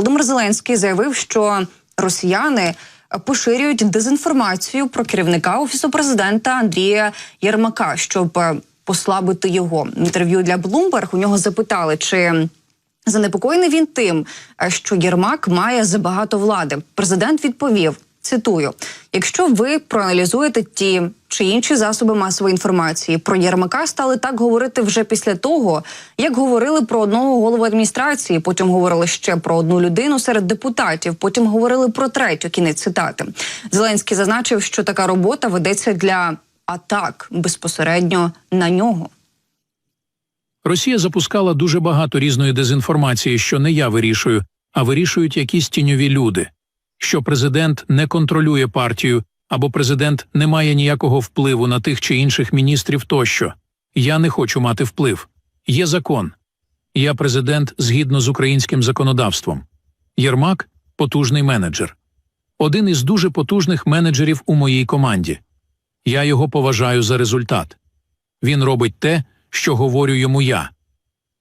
Володимир Зеленський заявив, що росіяни поширюють дезінформацію про керівника офісу президента Андрія Єрмака, щоб е, послабити його інтерв'ю для Bloomberg У нього запитали, чи занепокоєний він тим, е, що Єрмак має забагато влади. Президент відповів. Цитую: якщо ви проаналізуєте ті чи інші засоби масової інформації про Єрмака, стали так говорити вже після того, як говорили про одного голову адміністрації, потім говорили ще про одну людину серед депутатів, потім говорили про третю. Кінець цитати. Зеленський зазначив, що така робота ведеться для атак безпосередньо на нього. Росія запускала дуже багато різної дезінформації, що не я вирішую, а вирішують якісь тіньові люди. Що президент не контролює партію, або президент не має ніякого впливу на тих чи інших міністрів тощо. Я не хочу мати вплив. Є закон. Я президент згідно з українським законодавством. Єрмак потужний менеджер. Один із дуже потужних менеджерів у моїй команді. Я його поважаю за результат. Він робить те, що говорю йому я.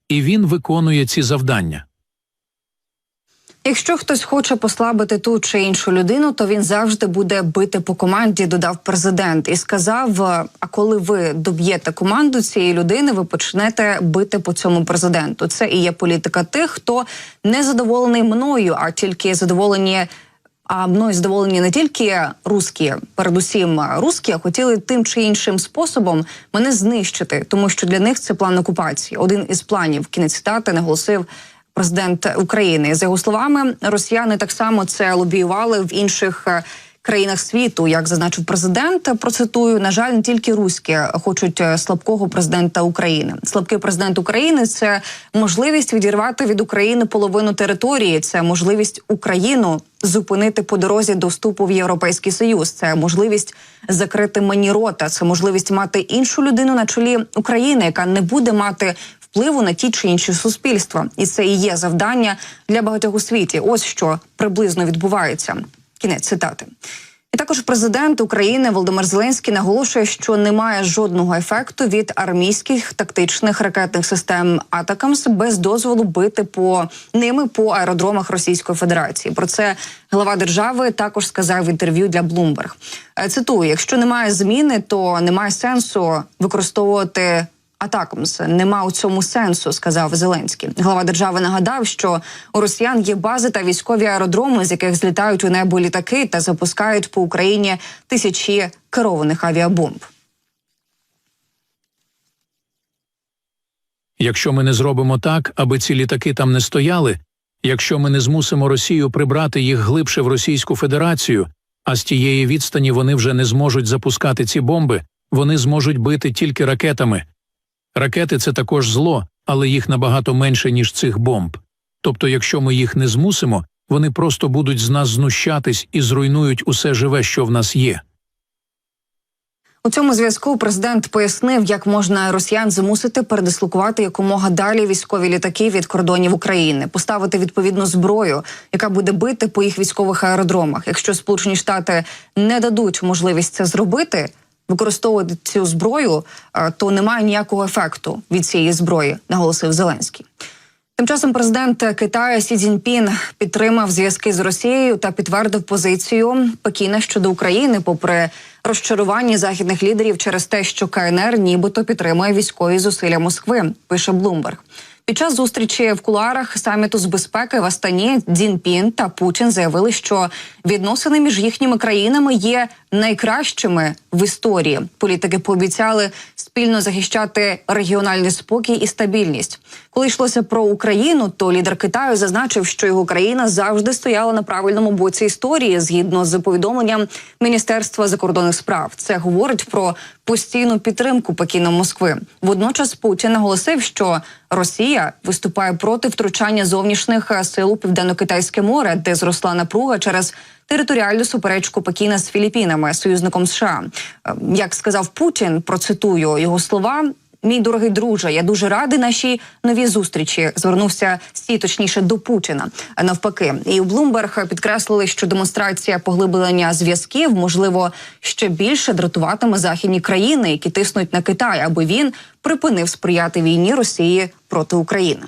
І він виконує ці завдання. Якщо хтось хоче послабити ту чи іншу людину, то він завжди буде бити по команді. Додав президент і сказав: а коли ви доб'єте команду цієї людини, ви почнете бити по цьому президенту. Це і є політика тих, хто не задоволений мною, а тільки задоволені. А мною задоволені не тільки русські, передусім русські, а хотіли тим чи іншим способом мене знищити, тому що для них це план окупації. Один із планів кінець цитати наголосив президент України. За його словами, росіяни так само це лобіювали в інших е, країнах світу. Як зазначив президент, процитую на жаль, не тільки руські хочуть е, слабкого президента України. Слабкий президент України це можливість відірвати від України половину території. Це можливість Україну зупинити по дорозі до вступу в європейський союз. Це можливість закрити мені рота. Це можливість мати іншу людину на чолі України, яка не буде мати впливу на ті чи інші суспільства, і це і є завдання для багатьох у світі. Ось що приблизно відбувається. Кінець цитати. І також президент України Володимир Зеленський наголошує, що немає жодного ефекту від армійських тактичних ракетних систем Атакамс без дозволу бити по ними по аеродромах Російської Федерації. Про це глава держави також сказав в інтерв'ю для Bloomberg. Е, Цитую: якщо немає зміни, то немає сенсу використовувати Атакамс нема у цьому сенсу, сказав Зеленський. Глава держави нагадав, що у росіян є бази та військові аеродроми, з яких злітають у небо літаки та запускають по Україні тисячі керованих авіабомб. Якщо ми не зробимо так, аби ці літаки там не стояли, якщо ми не змусимо Росію прибрати їх глибше в Російську Федерацію, а з тієї відстані вони вже не зможуть запускати ці бомби, вони зможуть бити тільки ракетами. Ракети це також зло, але їх набагато менше, ніж цих бомб. Тобто, якщо ми їх не змусимо, вони просто будуть з нас знущатись і зруйнують усе живе, що в нас є. У цьому зв'язку президент пояснив, як можна росіян змусити передислокувати якомога далі військові літаки від кордонів України, поставити відповідну зброю, яка буде бити по їх військових аеродромах. Якщо Сполучені Штати не дадуть можливість це зробити, використовувати цю зброю, е, то немає ніякого ефекту від цієї зброї, наголосив Зеленський. Тим часом президент Китаю Сі Цзіньпін підтримав зв'язки з Росією та підтвердив позицію Пекіна щодо України, попри розчарування західних лідерів через те, що КНР нібито підтримує військові зусилля Москви. Пише Блумберг. Під час зустрічі в кулуарах саміту з безпеки в Астані Дзінпін та Путін заявили, що відносини між їхніми країнами є найкращими в історії. Політики пообіцяли спільно захищати регіональний спокій і стабільність. Коли йшлося про Україну, то лідер Китаю зазначив, що його країна завжди стояла на правильному боці історії, згідно з повідомленням Міністерства закордонних справ. Це говорить про постійну підтримку Пекіна Москви. Водночас Путін наголосив, що Росія виступає проти втручання зовнішніх сил у південно-китайське море, де зросла напруга через територіальну суперечку Пекіна з Філіппінами, союзником США. Е, Як сказав Путін, процитую його слова. Мій дорогий друже, я дуже радий нашій новій зустрічі. Звернувся стій точніше до Путіна. А Навпаки, і у Блумберг підкреслили, що демонстрація поглиблення зв'язків можливо ще більше дратуватиме західні країни, які тиснуть на Китай, аби він припинив сприяти війні Росії проти України.